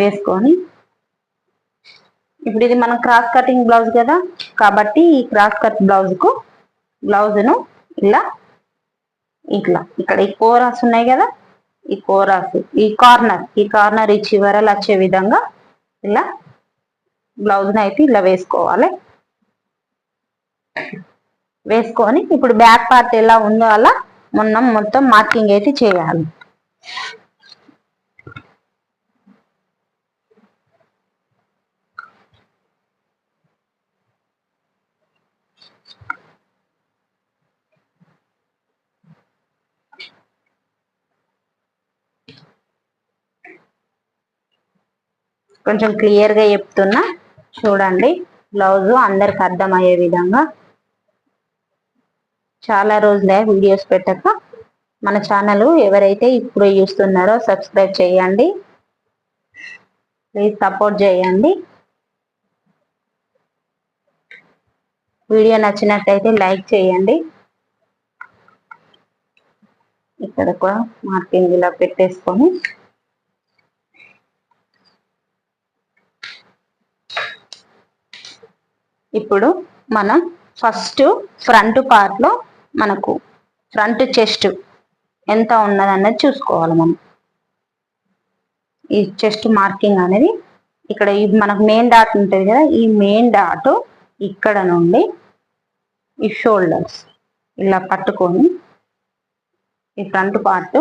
వేసుకొని ఇప్పుడు ఇది మనం క్రాస్ కటింగ్ బ్లౌజ్ కదా కాబట్టి ఈ క్రాస్ కట్ బ్లౌజ్కు బ్లౌజ్ను ఇలా ఇట్లా. ఇక్కడ ఈ కోరాస్ ఉన్నాయి కదా ఈ కోరాస్ ఈ కార్నర్ ఈ కార్నర్ ఈ చివరలు వచ్చే విధంగా ఇలా బ్లౌజ్ని అయితే ఇలా వేసుకోవాలి. వేసుకొని ఇప్పుడు బ్యాక్ పార్ట్ ఎలా ఉందో అలా మొన్న మొత్తం మార్కింగ్ అయితే చేయాలి. కొంచెం క్లియర్గా చెప్తున్నా. చూడండి బ్లౌజ్ అందరికి అర్థమయ్యే విధంగా చాలా రోజులే వీడియోస్ పెట్టక. మన ఛానల్ ఎవరైతే ఇప్పుడు చూస్తున్నారో సబ్స్క్రైబ్ చేయండి. ప్లీజ్ సపోర్ట్ చేయండి. వీడియో నచ్చినట్టయితే లైక్ చేయండి. ఇక్కడ కూడా మార్కింగ్ ఇలా పెట్టేసుకొని ఇప్పుడు మనం ఫస్ట్ ఫ్రంట్ పార్ట్లో మనకు ఫ్రంట్ చెస్ట్ ఎంత ఉన్నది అన్నది చూసుకోవాలి మనం. ఈ చెస్ట్ మార్కింగ్ అనేది ఇక్కడ ఈ మనకు మెయిన్ డాట్ ఉంటుంది కదా ఈ మెయిన్ డాట్ ఇక్కడ నుండి ఈ షోల్డర్స్ ఇలా పట్టుకొని ఈ ఫ్రంట్ పార్ట్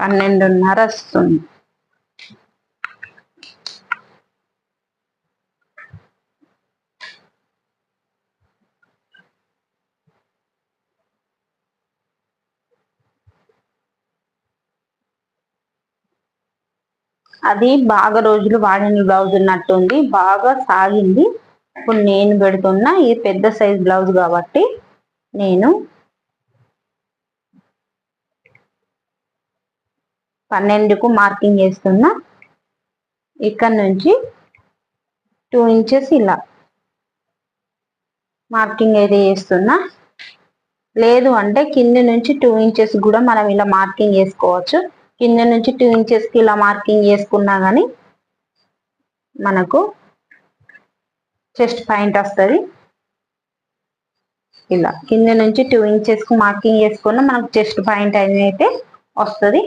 పన్నెండున్నర వస్తుంది. అది బాగా రోజులు వాడిన బ్లౌజ్ ఉన్నట్టుంది బాగా సాగింది. ఇప్పుడు నేను పెడుతున్నా ఇది పెద్ద సైజ్ బ్లౌజ్ కాబట్టి నేను పన్నెండుకు మార్కింగ్ చేస్తున్నా. ఇక్కడ నుంచి టూ ఇంచెస్ ఇలా మార్కింగ్ అయితే చేస్తున్నా. లేదు అంటే కింద నుంచి టూ ఇంచెస్ కూడా మనం ఇలా మార్కింగ్ చేసుకోవచ్చు. కింద నుంచి టూ ఇంచెస్కి ఇలా మార్కింగ్ చేసుకున్నా కానీ మనకు చెస్ట్ పాయింట్ వస్తుంది. ఇలా కింద నుంచి టూ ఇంచెస్కి మార్కింగ్ చేసుకున్న మనకు చెస్ట్ పాయింట్ అనేది అయితే వస్తుంది.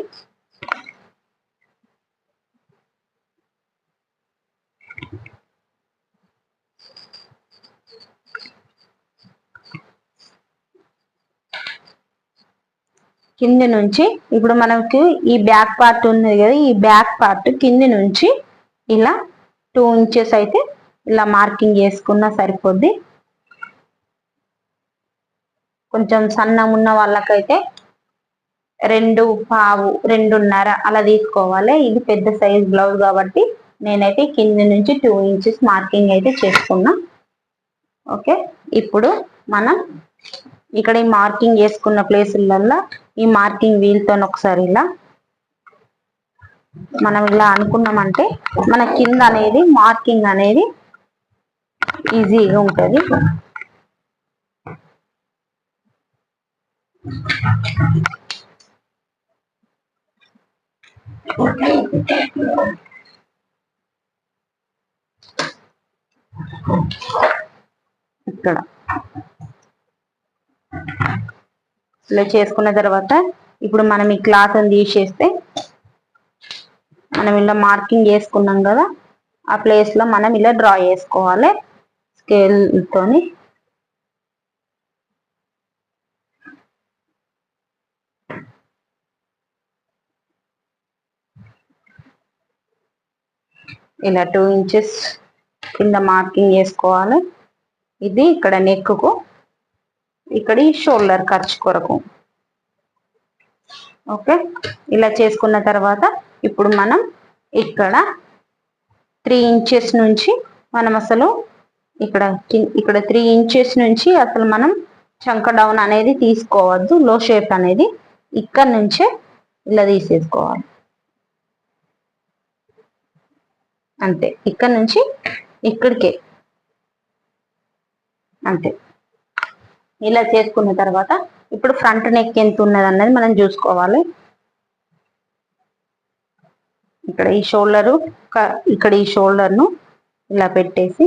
కింది నుంచి ఇప్పుడు మనకి ఈ బ్యాక్ పార్ట్ ఉన్నది కదా ఈ బ్యాక్ పార్ట్ కింది నుంచి ఇలా టూ ఇంచెస్ అయితే ఇలా మార్కింగ్ చేసుకున్నా సరిపోద్ది. కొంచెం సన్నం ఉన్న వాళ్ళకైతే రెండు పావు రెండున్నర అలా తీసుకోవాలి. ఇది పెద్ద సైజ్ బ్లౌజ్ కాబట్టి నేనైతే కింది నుంచి టూ ఇంచెస్ మార్కింగ్ అయితే చేసుకున్నా. ఓకే ఇప్పుడు మనం ఇక్కడ ఈ మార్కింగ్ చేసుకున్న ప్లేసులలో ఈ మార్కింగ్ వీల్తో ఒకసారి ఇలా మనం ఇలా అనుకున్నామంటే మన కింద అనేది మార్కింగ్ అనేది ఈజీగా ఉంటుంది. ఇక్కడ. ఇలా చేసుకున్న తర్వాత ఇప్పుడు మనం ఈ క్లాత్ తీసేస్తే మనం ఇలా మార్కింగ్ చేసుకున్నాం కదా ఆ ప్లేస్లో మనం ఇలా డ్రా చేసుకోవాలి స్కేల్ తోని. ఇలా టూ ఇంచెస్ కింద మార్కింగ్ చేసుకోవాలి ఇది ఇక్కడ నెక్కు ఇక్కడ ఈ షోల్డర్ ఖర్చు కొరకు. ఓకే? ఇలా చేసుకున్న తర్వాత ఇప్పుడు మనం ఇక్కడ త్రీ ఇంచెస్ నుంచి మనం అసలు ఇక్కడ ఇక్కడ త్రీ ఇంచెస్ నుంచి అసలు మనం చంక డౌన్ అనేది తీసుకోవద్దు. లో షేప్ అనేది ఇక్కడ నుంచే ఇలా తీసేసుకోవాలి. అంతే. ఇక్కడ నుంచి ఇక్కడికే. అంతే. ఇలా చేసుకున్న తర్వాత ఇప్పుడు ఫ్రంట్ నెక్ ఎంత ఉన్నది అన్నది మనం చూసుకోవాలి. ఇక్కడ ఈ షోల్డరు ఇక్కడ ఈ షోల్డర్ను ఇలా పెట్టేసి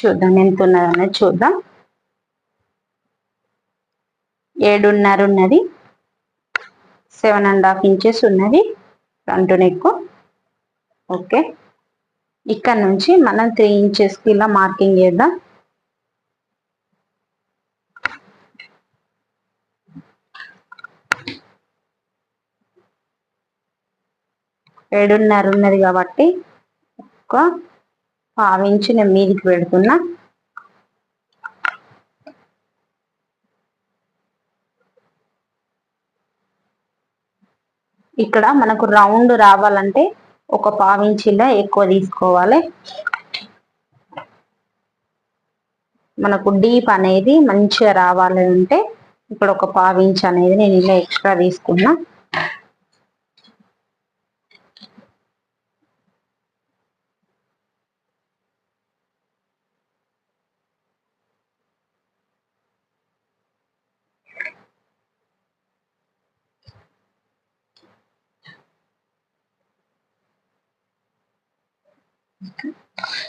చూద్దాం ఎంత ఉన్నదనేది చూద్దాం. ఏడున్నర ఉన్నది. సెవెన్ అండ్ హాఫ్ ఇంచెస్ ఉన్నది ఫ్రంట్ నెక్. ఓకే. ఇక్కడ నుంచి మనం త్రీ ఇంచెస్కి ఇలా మార్కింగ్ చేద్దాం. ఏడున్నర ఉన్నది కాబట్టి ఒక పావించి నేను మీదికి పెడుతున్నా. ఇక్కడ మనకు రౌండ్ రావాలంటే ఒక పావించిలా ఎక్కువ తీసుకోవాలి. మనకు డీప్ అనేది మంచిగా రావాలి అంటే ఇక్కడ ఒక పావించి అనేది నేను ఇలా ఎక్స్ట్రా తీసుకున్నా.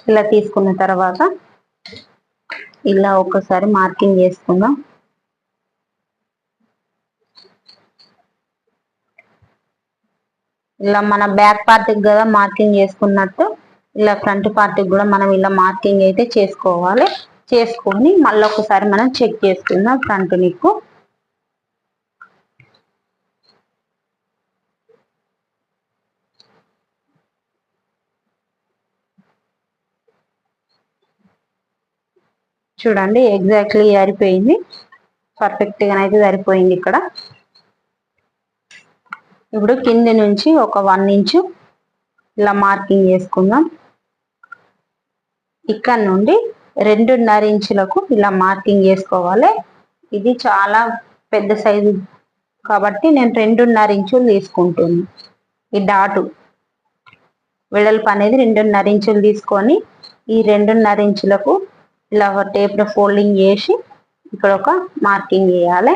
ఇలా తీసుకున్న తర్వాత ఇలా ఒకసారి మార్కింగ్ చేసుకుందాం. ఇలా మన బ్యాక్ పార్ట్కి కదా మార్కింగ్ చేసుకున్నట్టు ఇలా ఫ్రంట్ పార్ట్కి కూడా మనం ఇలా మార్కింగ్ అయితే చేసుకోవాలి. చేసుకొని మళ్ళీ ఒకసారి మనం చెక్ చేసుకుందాం ఫ్రంట్ నీకు చూడండి ఎగ్జాక్ట్లీ సరిపోయింది. పర్ఫెక్ట్గా అయితే సరిపోయింది ఇక్కడ. ఇప్పుడు కింది నుంచి ఒక వన్ ఇంచు ఇలా మార్కింగ్ చేసుకుందాం. ఇక్కడ నుండి రెండున్నర ఇంచులకు ఇలా మార్కింగ్ చేసుకోవాలి. ఇది చాలా పెద్ద సైజు కాబట్టి నేను రెండున్నర ఇంచులు తీసుకుంటున్నాను ఈ డాటు వెడల్పు అనేది రెండున్నర ఇంచులు తీసుకొని ఈ రెండున్నర ఇంచులకు ఇలా టేప్ ఫోల్డింగ్ చేసి ఇక్కడ ఒక మార్కింగ్ చేయాలి.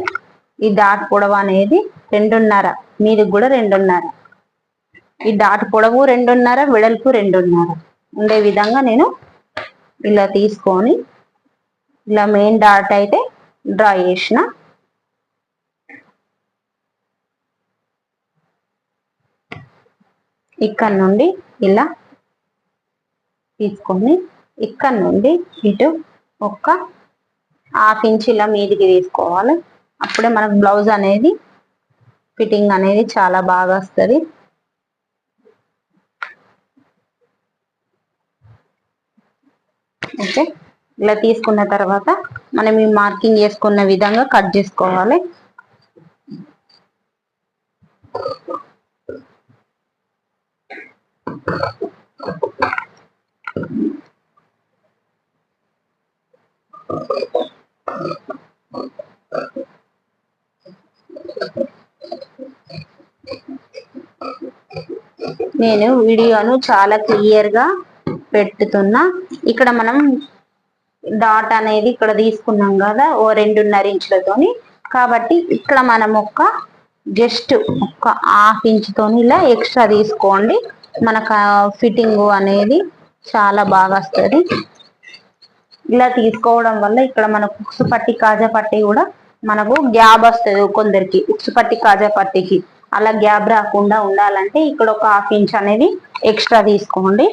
ఈ డాట్ పొడవు అనేది రెండున్నర మీది కూడా రెండున్నర. ఈ డాట్ పొడవు రెండున్నర వెడల్పు రెండున్నర. ఉండే విధంగా నేను ఇలా తీసుకొని ఇలా మెయిన్ డాట్ అయితే డ్రా చేసిన. ఇక్కడ నుండి ఇలా తీసుకొని ఇక్కడ నుండి ఇటు ఒక హాఫ్ ఇంచ్ ఇలా మీదికి తీసుకోవాలి. అప్పుడే మనకు బ్లౌజ్ అనేది ఫిట్టింగ్ అనేది చాలా బాగా వస్తుంది. ఓకే. ఇలా తీసుకున్న తర్వాత మనం ఈ మార్కింగ్ చేసుకున్న విధంగా కట్ చేసుకోవాలి. నేను వీడియోను చాలా క్లియర్గా పెట్టుతున్నా. ఇక్కడ మనం డాట్ అనేది ఇక్కడ తీసుకున్నాం కదా ఓ రెండున్నర ఇంచులతోని. కాబట్టి ఇక్కడ మనం ఒక జస్ట్ ఒక హాఫ్ ఇంచుతోని ఇలా ఎక్స్ట్రా తీసుకోండి. మనకు ఫిట్టింగ్ అనేది చాలా బాగా వస్తుంది. ఇలా తీసుకోవడం వల్ల ఇక్కడ మనకు ఉక్సు పట్టి కాజా పట్టి కూడా మనకు గ్యాబ్ వస్తుంది కొందరికి ఉక్సు పట్టి కాజా పట్టికి. అలా గ్యాబ్ రాకుండా ఉండాలంటే ఇక్కడ ఒక హాఫ్ ఇంచ్ అనేది ఎక్స్ట్రా తీసుకోండి.